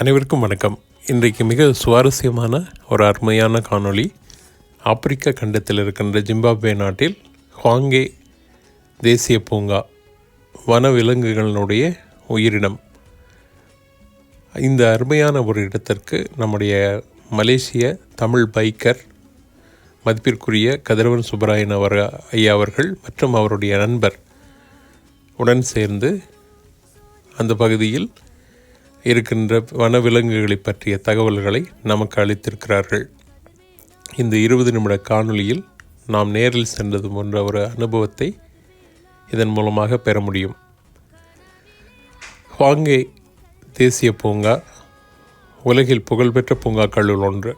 அனைவருக்கும் வணக்கம். இன்றைக்கு மிக சுவாரஸ்யமான ஒரு அருமையான காணொளி. ஆப்பிரிக்க கண்டத்தில் இருக்கின்ற ஜிம்பாப்வே நாட்டில் ஹாங்கே தேசிய பூங்கா வனவிலங்குகளினுடைய உயிரினம். இந்த அருமையான ஒரு இடத்திற்கு நம்முடைய மலேசிய தமிழ் பைக்கர் மதிப்பிற்குரிய கதிரவன் சுப்பராயன் அவர் ஐயா அவர்கள் மற்றும் அவருடைய நண்பர் உடன் சேர்ந்து அந்த பகுதியில் இருக்கின்ற வனவிலங்குகளை பற்றிய தகவல்களை நமக்கு அளித்திருக்கிறார்கள். இந்த இருபது நிமிட காணொளியில் நாம் நேரில் சென்றது போன்ற ஒரு அனுபவத்தை இதன் மூலமாக பெற முடியும். ஹாங்கே தேசிய பூங்கா உலகில் புகழ்பெற்ற பூங்காக்களுள் ஒன்று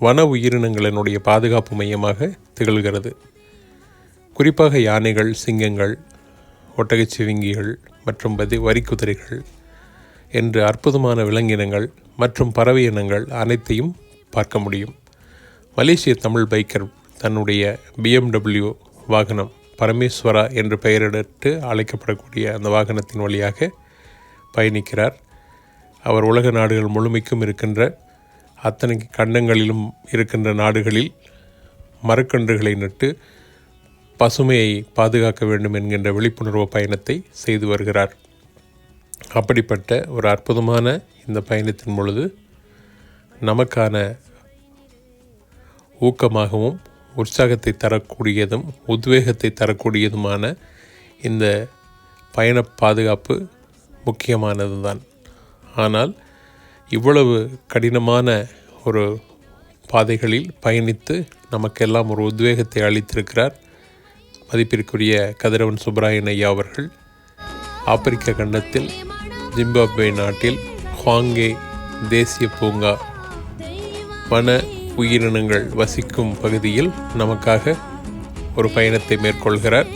வன உயிரினங்களினுடைய பாதுகாப்பு மையமாக திகழ்கிறது. குறிப்பாக யானைகள் சிங்கங்கள் ஒட்டகச்சிவிங்கிகள் மற்றும் பதி வரிக்குதிரைகள் என்று அற்புதமான விலங்கினங்கள் மற்றும் பறவை இனங்கள் அனைத்தையும் பார்க்க முடியும். மலேசிய தமிழ் பைக்கர் தன்னுடைய பிஎம்டபிள்யூ வாகனம் பரமேஸ்வரா என்று பெயரிட்டு அழைக்கப்படக்கூடிய அந்த வாகனத்தின் வழியாக பயணிக்கிறார். அவர் உலக நாடுகள் முழுமைக்கும் இருக்கின்ற அத்தனை கண்டங்களிலும் இருக்கின்ற நாடுகளில் மரக்கன்றுகளை நட்டு பசுமையை பாதுகாக்க வேண்டும் என்கின்ற விழிப்புணர்வு பயணத்தை செய்து வருகிறார். அப்படிப்பட்ட ஒரு அற்புதமான இந்த பயணத்தின் பொழுது நமக்கான ஊக்கமாகவும் உற்சாகத்தை தரக்கூடியதும் உத்வேகத்தை தரக்கூடியதுமான இந்த பயண பாதுகாப்பு முக்கியமானது தான் ஆனால் இவ்வளவு கடினமான ஒரு பாதைகளில் பயணித்து நமக்கெல்லாம் ஒரு உத்வேகத்தை அளித்திருக்கிறார் மதிப்பிற்குரிய கதிரவன் சுப்பராயன் ஐயா அவர்கள். ஆப்பிரிக்க கண்டத்தில் ஜிம்பாப்வே நாட்டில் ஹாங்கே தேசிய பூங்கா. வன உயிரினங்கள் வசிக்கும் பகுதியில் நமக்காக ஒரு பயணத்தை மேற்கொள்கிறார்.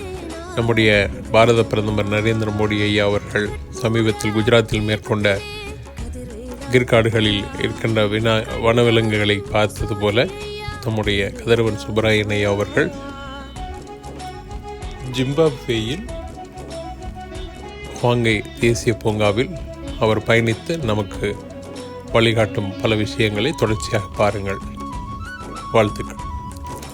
நம்முடைய பாரத பிரதமர் நரேந்திர மோடி ஐயா அவர்கள் சமீபத்தில் குஜராத்தில் மேற்கொண்ட கிர்காடுகளில் இருக்கின்ற வினா வனவிலங்குகளை பார்த்தது போல நம்முடைய கதிரவன் சுப்பராயன் ஐயா அவர்கள் ஜிம்பாப்வேயில் ஹாங்கை தேசிய பூங்காவில் அவர் பயணித்து நமக்கு வழிகாட்டும் பல விஷயங்களை தொடர்ச்சியாக பாருங்கள். வாழ்த்துக்கள்.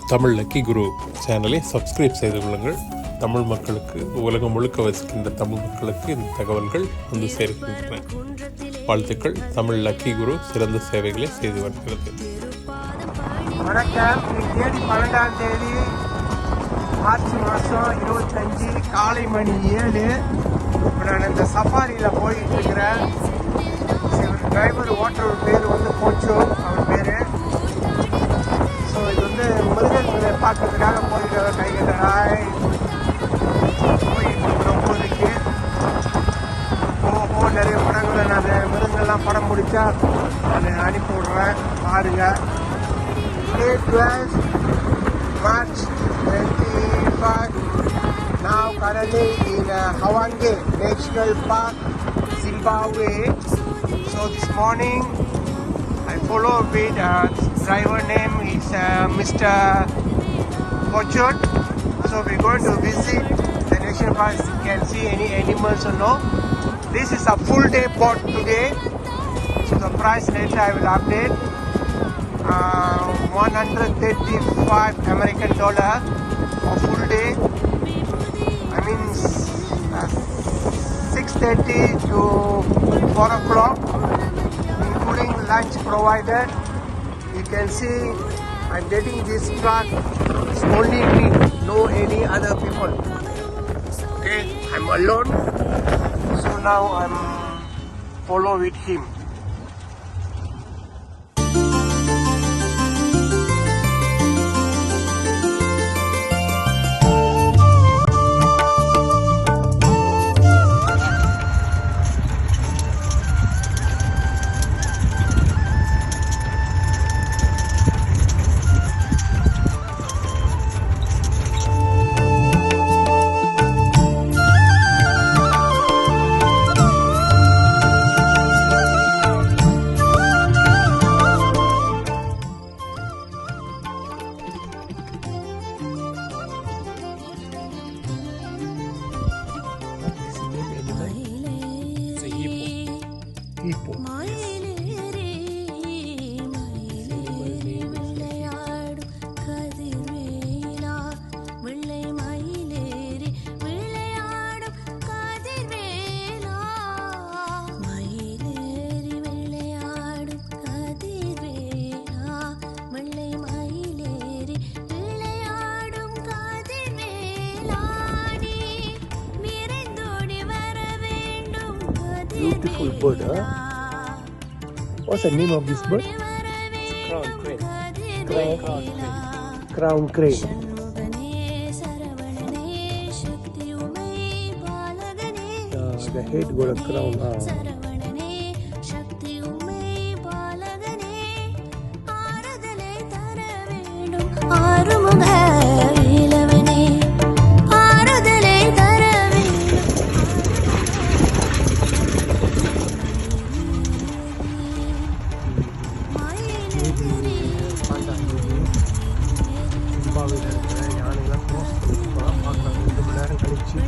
தமிழ் லக்கி குரு சேனலை சப்ஸ்கிரைப் செய்து கொள்ளுங்கள். தமிழ் மக்களுக்கு உலகம் முழுக்க வசிக்கின்ற தமிழ் மக்களுக்கு இந்த தகவல்கள் வந்து சேர்க்கின்றன. வாழ்த்துக்கள். தமிழ் லக்கி குரு சிறந்த சேவைகளை செய்து வருகிறது. வணக்கம். தேதி பன்னெண்டாம் தேதி மார்ச் மாதம் இருபத்தஞ்சி காலை மணி ஏழு. இப்போ நான் இந்த சஃபாரியில் போயிட்டு இருக்கிறேன். இவர் டிரைவர் ஓட்டுறவர் பேர் வந்து போச்சு அவர் பேர். ஸோ இது வந்து மிருகங்களை பார்க்கறதுக்காக போயிட்டு கை கட்டடாய் போயிட்டு இருக்கிறோம் இப்போதைக்கு போக நிறைய படங்களை நான் மிருகங்கள்லாம் படம் முடித்தா நான் அனுப்பி விடுறேன். பாருங்கள் Today 12 March 25. Now currently in uh, Hawange National Park, Zimbabwe. So this morning I follow with uh, driver name is uh, Mr. Pochot. So we're going to visit the national park. You can see any animals or no. This is a full day boat today. So the price later I will update uh, 135 American dollar for full day. I uh, 6:30 to 4 o'clock, including lunch provided. You can see I'm getting this truck. It's only me, no any other people. Okay, I'm alone. So now I'm follow with him. bird, huh? What's the name of this bird? It's crown crane. Crown crane. Crown crane. Uh, the head got a crown. गणेण நீதி பாண்டாங்குடி தும்பாவில் இருக்கிற பார்க்கலாம் ரெண்டு மணி நேரம் கழித்து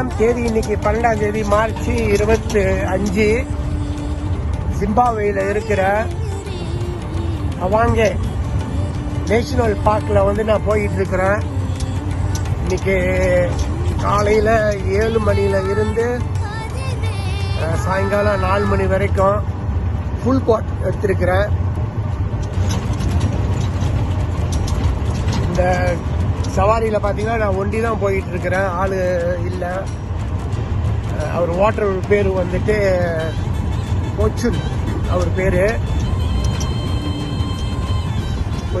summer தேதி இன்னைக்கு பன்னெண்டாம் தேதி மார்ச் இருபத்தி அஞ்சு. ஜிம்பாவேயில் இருக்கிற அவாங்கே நேஷனல் பார்க்கில் வந்து நான் போயிட்டு இருக்கிறேன். இன்னைக்கு காலையில் ஏழு மணியில் இருந்து சாயங்காலம் நாலு மணி வரைக்கும் ஃபுல் கோட் எடுத்திருக்கிறேன். இந்த சவாரியில் பார்த்தீங்கன்னா நான் ஒண்டி தான் போயிட்டு இருக்கிறேன் ஆள் இல்லை. அவர் ஓட்டுற பேர் வந்துட்டு கொச்சுன் அவர் பேர்.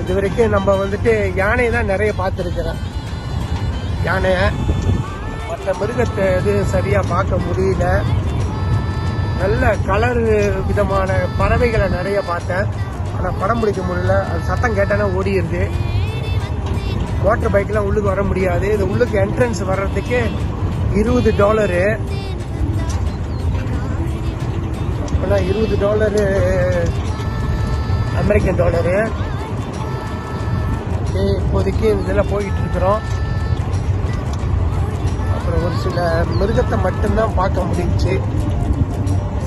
இது வரைக்கும் நம்ம வந்துட்டு யானையை தான் நிறைய பார்த்துருக்கிறேன். யானையை. மற்ற மிருகத்தை இது சரியாக பார்க்க முடியல. நல்ல கலர் விதமான பறவைகளை நிறைய பார்த்தேன். ஆனால் படம் பிடிக்க முடியல. அது சத்தம் கேட்டாலே ஓடிடுது. மோட்டர் பைக்லாம் உள்ளுக்கு வர முடியாது. இது உள்ளுக்கு என்ட்ரன்ஸ் வர்றதுக்கு இருபது டாலரு அப்போனா இருபது டாலரு அமெரிக்கன் டாலரு இப்போதைக்கு இதில் போயிட்டு இருக்கிறோம். அப்புறம் ஒரு சில மிருகத்தை மட்டும்தான் பார்க்க முடிஞ்சுச்சு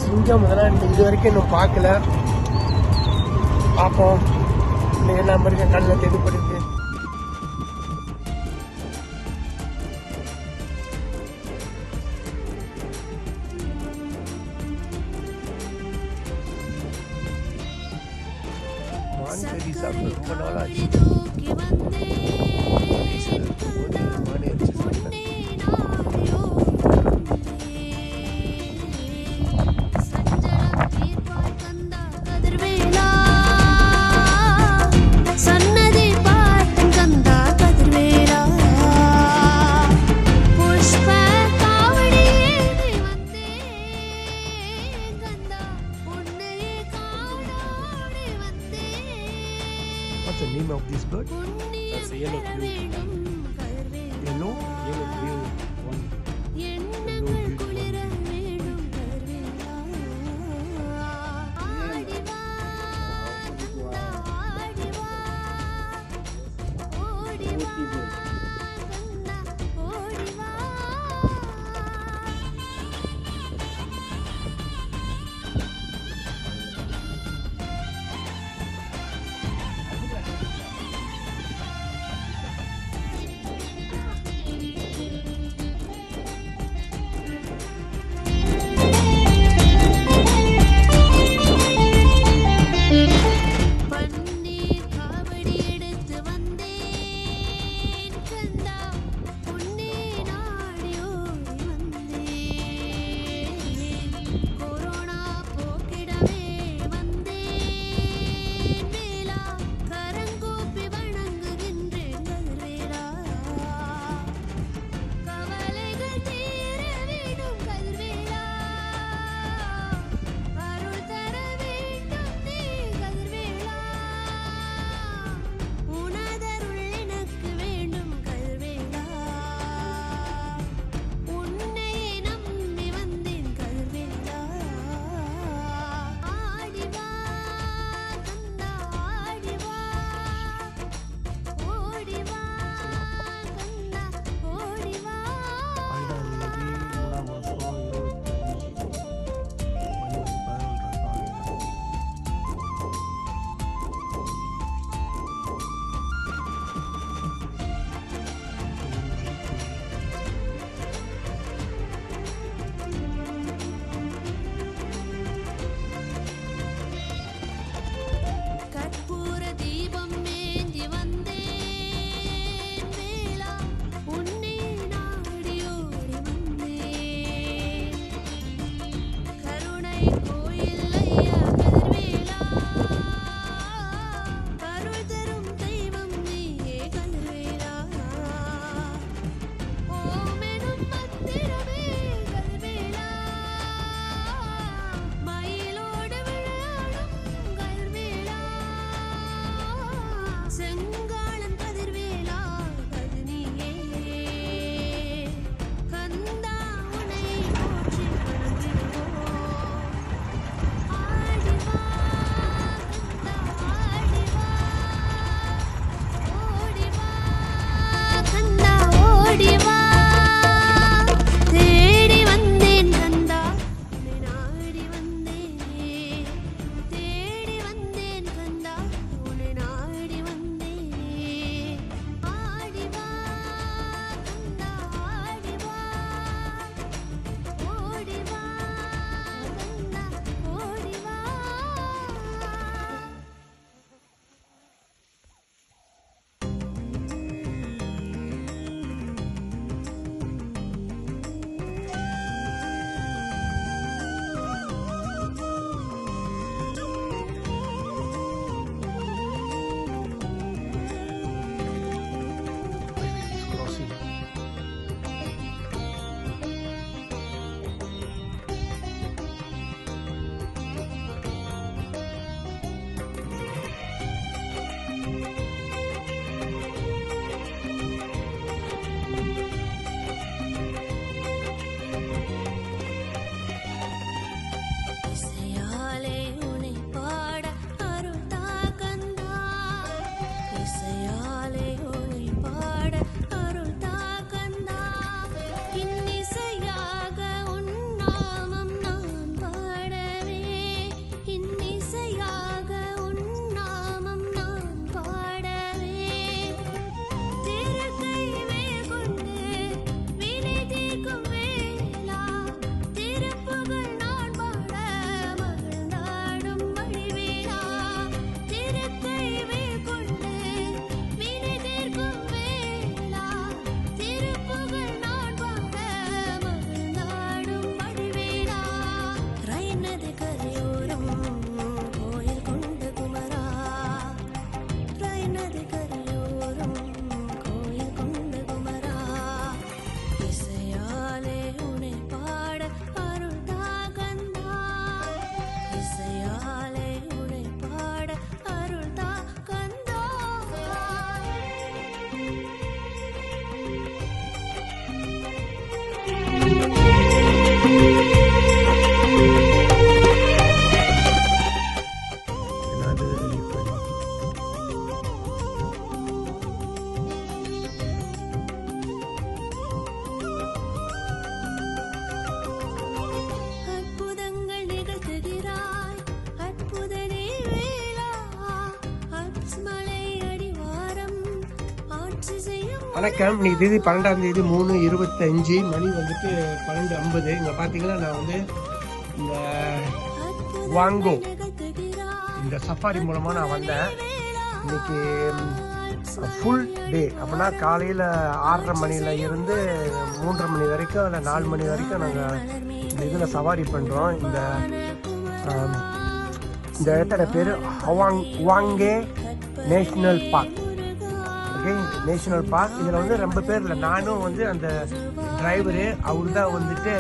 சிங்கம் இதெல்லாம் இது வரைக்கும் இன்னும் பார்க்கல. பார்ப்போம். என்ன மிருகம் கண்ணில் தெளிப்படுது வணக்கம். நீ தேதி பன்னெண்டாம் தேதி மூணு இருபத்தஞ்சு. மணி வந்துட்டு பன்னெண்டு ஐம்பது. இங்கே பார்த்தீங்கன்னா நான் வந்து இந்த வாங்கோ இந்த சஃபாரி மூலமாக நான் வந்தேன். இன்னைக்கு ஃபுல் டே அப்படின்னா காலையில் ஆறரை மணியில் இருந்து மூன்றரை மணி வரைக்கும் இல்லை நாலு மணி வரைக்கும் நாங்கள் இந்த இதில் சவாரி பண்ணுறோம் இந்த இந்த இடத்தோட பேர் Hwange national park. Okay national park இதில் வந்து ரொம்ப பேர் இல்லை நானும் வந்து அந்த டிரைவரு அவர் தான் வந்துட்டு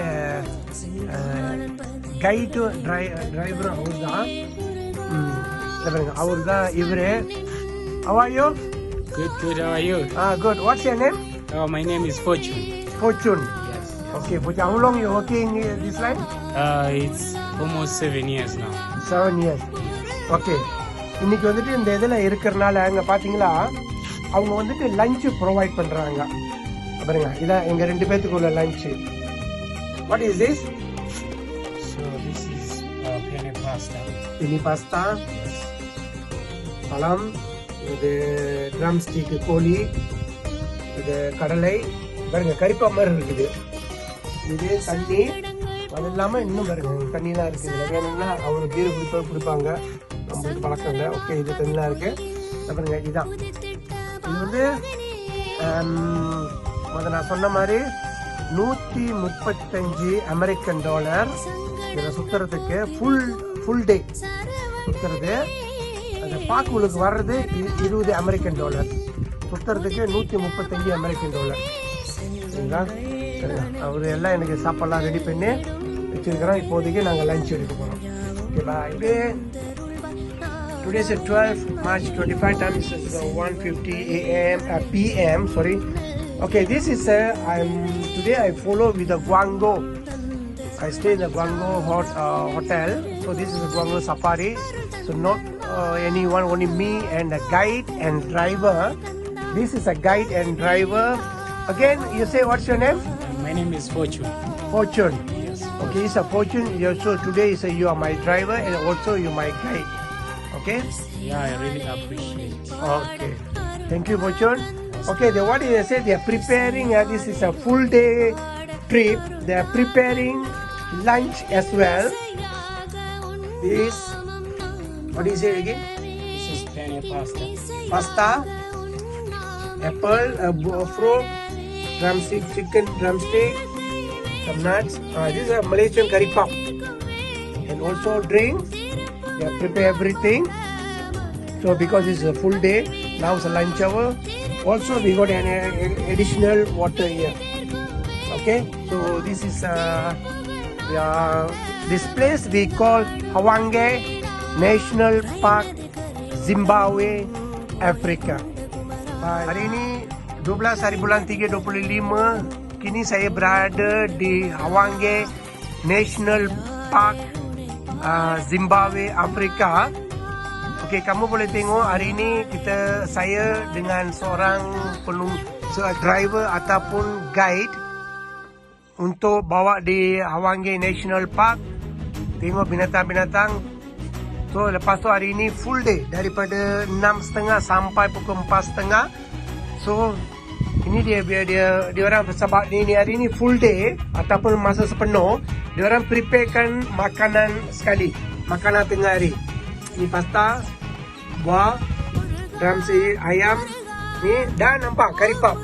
கைட்டும் ட்ரை டிரைவரும் அவர் தான் அவர் தான் இவர் அவாயோ. How are you? Ah good what's your name Fortune. Fortune. Yes. Okay, Fortune. How long you working in this line? Uh, it's almost seven years now. Seven years okay இன்னைக்கு வந்துட்டு இந்த இதில் இருக்கிறனால அங்கே பார்த்தீங்களா அவங்க வந்துட்டு லஞ்சு ப்ரொவைட் பண்ணுறாங்க பாருங்க இதான் எங்கள் ரெண்டு பேர்த்துக்கு உள்ள lunch what is this this is uh, penne pasta. இனி பாஸ்தா பழம் இது ட்ரம் ஸ்டிக்கு கோழி இது கடலை. பாருங்க கறிப்பா மாதிரி இருக்குது. இது தண்ணி. அது இல்லாமல் இன்னும் பாருங்க தண்ணிலாம் இருக்குது வேணும்னா அவங்க பீர் குடிப்பா குடிப்பாங்க. நம்மளுக்கு பழக்கம் இல்லை ஓகே இது தண்ணிலாம் இருக்கு. இது பாருங்க இதுதான் இது வந்து um, முத நான் சொன்ன மாதிரி நூற்றி முப்பத்தஞ்சு அமெரிக்கன் டாலர் இதில் சுற்றுறதுக்கு ஃபுல் ஃபுல் டே சுற்றுறது அந்த பாக்குளுக்கு வர்றது இருபது அமெரிக்கன் டாலர் சுற்றுறதுக்கு நூற்றி முப்பத்தஞ்சு அமெரிக்கன் டாலர் சரிங்களா? அவர் எல்லாம் எனக்கு சாப்பாடுலாம் ரெடி பண்ணி வச்சிருக்கிறோம். இப்போதைக்கு நாங்கள் லஞ்ச் எடுக்க போகிறோம் ஓகேவா இப்படியே Today is the 12th March 25 time is uh, 1:50 a.m. Uh, p.m. Sorry. Okay, this is uh, I'm today I follow with the Guango. I stay in the Guango hot, uh, hotel. So this is the Guango safari. So not uh, anyone, only me and a guide and driver. This is a guide and driver. Again, you say what's your name? My name is Fortune. Fortune. Yes. Okay, it's a fortune. So today is a, you are my driver and also you my guide. Okay. Yeah, I really appreciate. it. Okay. Thank you, Fortune. Okay, the what they say they are preparing. Uh, this is a full day trip. They are preparing lunch as well. This what is it again? This is penne pasta. Pasta, apple, uh, fruit, drumstick, chicken drumstick, some nuts. Uh, this is a Malaysian curry puff. And also drink. They have prepare everything. So because it's a full day, now it's a lunch hour. Also we got an additional water here. Okay, so this is uh, yeah, this place we call Hawange National Park, Zimbabwe, Africa. Hari ini 12 hari bulan 3 25 kini saya berada di Hawange National Park uh, Zimbabwe Afrika. Okey, kamu boleh tengok hari ini kita saya dengan seorang penung se- driver ataupun guide untuk bawa di Hawange National Park tengok binatang-binatang So lepas tu hari ni full day daripada 6.30 sampai pukul 4.30. So ini dia dia dia, dia orang sebab ni, ni hari ni full day ataupun masa sepenuh dia orang preparekan makanan sekali. Makanan tengah hari. Ni pasta, buah, drumstick ayam ni dan nampak curry puff.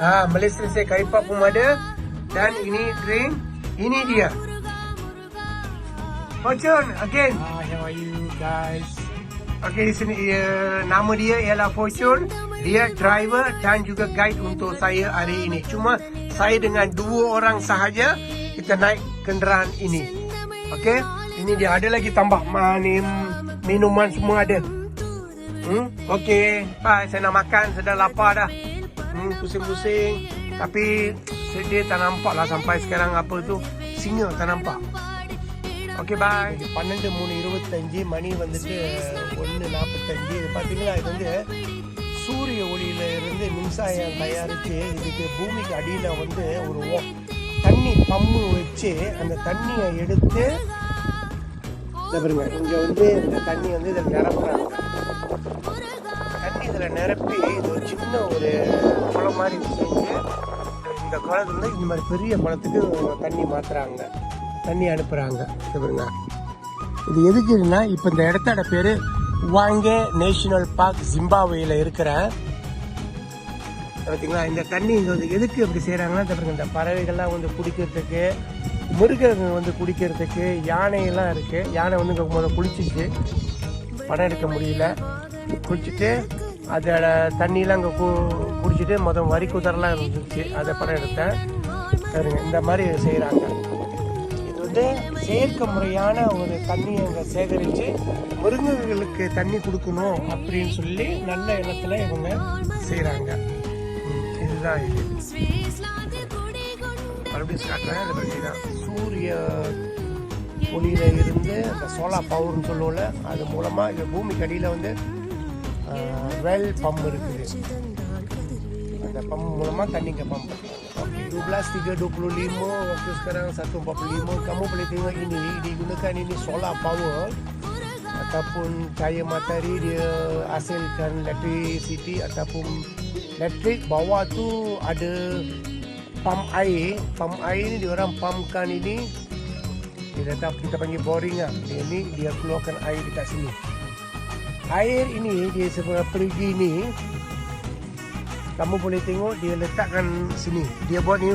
Ah, Malaysia saya curry puff pun ada dan ini drink. Ini dia. Fortune again. Hi, how are you guys? Okey di sini uh, nama dia ialah Fortune Dia driver dan juga guide untuk saya hari ini. Cuma saya dengan dua orang sahaja kita naik kenderaan ini. Okey, ini dia ada lagi tambah manim minuman semua ada. Hmm? Okey, bye. Saya nak makan, saya dah lapar dah. Hmm, pusing-pusing. Tapi dia tak nampak lah sampai sekarang apa tu. Singa tak nampak. Okay bye பன்னெண்டு மூணு இருபத்தஞ்சு மணி வந்துட்டு ஒன்று நாற்பத்தஞ்சு இது பார்த்தீங்களா இது வந்து சூரிய ஒளியில இருந்து மின்சாரம் தயாரித்து இதுக்கு பூமிக்கு அடியில் வந்து ஒரு தண்ணி பம்பு வச்சு அந்த தண்ணியை எடுத்து இதை பாருங்க இங்கே வந்து இந்த தண்ணி வந்து இதில் நிரப்புறாங்க. தண்ணி இதில் நிரப்பி இது ஒரு சின்ன ஒரு குளம் மாதிரி செஞ்சு இந்த குளத்துல இந்த மாதிரி பெரிய குளத்துக்கு தண்ணி மாத்துறாங்க. தண்ணி அனுப்புகிறாங்க பாருங்க. இது எதுக்குன்னா இப்போ இந்த இடத்தோட பேர் வாங்கே நேஷனல் பார்க் ஜிம்பாவேயில் இருக்கிற பார்த்தீங்களா இந்த தண்ணி இங்கே வந்து எதுக்கு இப்படி செய்கிறாங்கன்னா இந்த இந்த பறவைகள்லாம் வந்து குடிக்கிறதுக்கு மிருகங்கள் வந்து குடிக்கிறதுக்கு யானையெல்லாம் இருக்குது யானை வந்து இங்கே முதல்ல குளிச்சிச்சு. படம் எடுக்க முடியல. குளிச்சுட்டு அதோட தண்ணியெலாம் அங்கே கு குடிச்சிட்டு மொதல் வரி குதிரெலாம் இருந்துச்சு. அதை படம் எடுத்தேன். சரிங்க இந்த மாதிரி செய்கிறாங்க வந்து செயற்கை முறையான ஒரு தண்ணியை இங்கே சேகரித்து முருங்கைகளுக்கு தண்ணி கொடுக்கணும் அப்படின்னு சொல்லி நல்ல இடத்துல இவங்க செய்கிறாங்க இதுதான் இது. மறுபடியும் காட்டுறேன் அதை பற்றி தான். சூரிய ஒளியில் இருந்து அந்த சோலா பவர்னு சொல்லுவோம்ல அது மூலமாக இந்த பூமிக்கு அடியில் வந்து வெல் பம்ப் இருக்குது. அந்த பம்ப் மூலமாக தண்ணிங்க pump 12.325 waktu sekarang 1.45 kamu boleh tengok ini. Digunakan ini solar power. Ataupun cahaya matahari dia hasilkan electricity ataupun elektrik bawah tu ada pam air. Pam air ni diorang pumpkan ini. Dia datang kita panggil boring lah. Dia ni dia keluarkan air dekat sini. Air ini dia sebab pergi ni kamu boleh tengok dia letakkan sini. Dia buat ini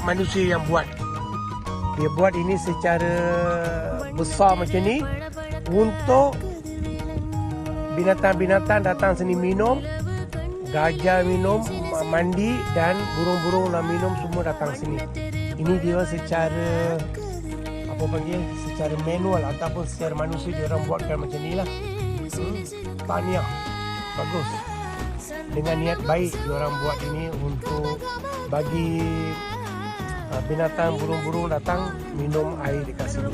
manusia yang buat. Dia buat ini secara besar macam ni untuk binatang-binatang datang sini minum gajah minum ma- mandi dan burung-burung nak minum semua datang sini. Ini dia secara apa panggil secara manual ataupun secara manusia dia orang buatkan macam ni lah. Hmm. tahniah. Bagus dengan niat baik orang buat ini untuk bagi uh, binatang burung-burung datang minum air dekat sini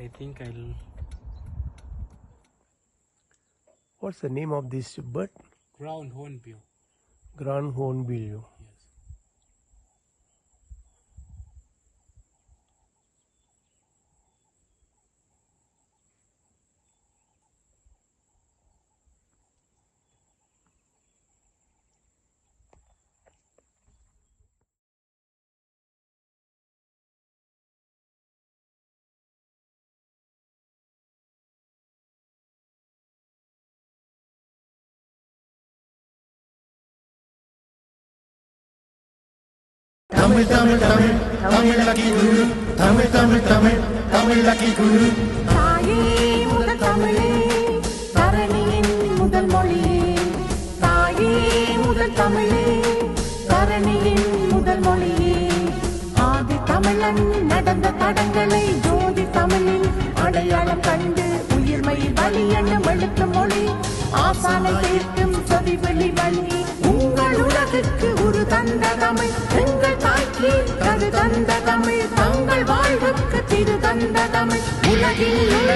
I think I'll what's the name of this bird ground hornbill. grand hornbill Yes. தாயே முதல் தமிழே தரணியின் முதல் மொழியே தாயே முதல் தமிழே தரணியின் முதல் மொழியே ஆதி தமிழன் நடந்த தடங்களை ஜோதி தமிழில் அடையாளம் கண்டு உயிர்மை வழி என்னும் எழுத்து மொழி. ஆசானை சேர்க்கும் சொதி வெளி வழி உங்கள் ஒரு தந்த தமிழ். எங்கள் தாய்க்கு கரு தந்த தமிழ். தங்கள் வாழ்வுக்கு திரு தந்த தமிழ். உலகில் உள்ள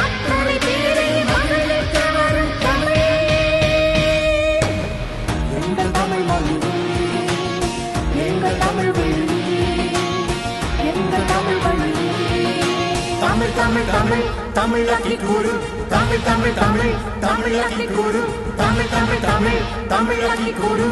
அத்தனை பேரை மகிழ்விக்க வரும் தமிழ். எங்கள் தமிழ் மொழியே எங்கள் தமிழ் வழியே எங்கள் தமிழ் வழியே தமிழ் தமிழ் தமிழ் தமிழாக்கி கூறு தமிழ் தமிழ் தமிழ் தமிழாக்கி கூறு தமிழ் தமிழ் தமிழ் தமிழாக்கி கூறு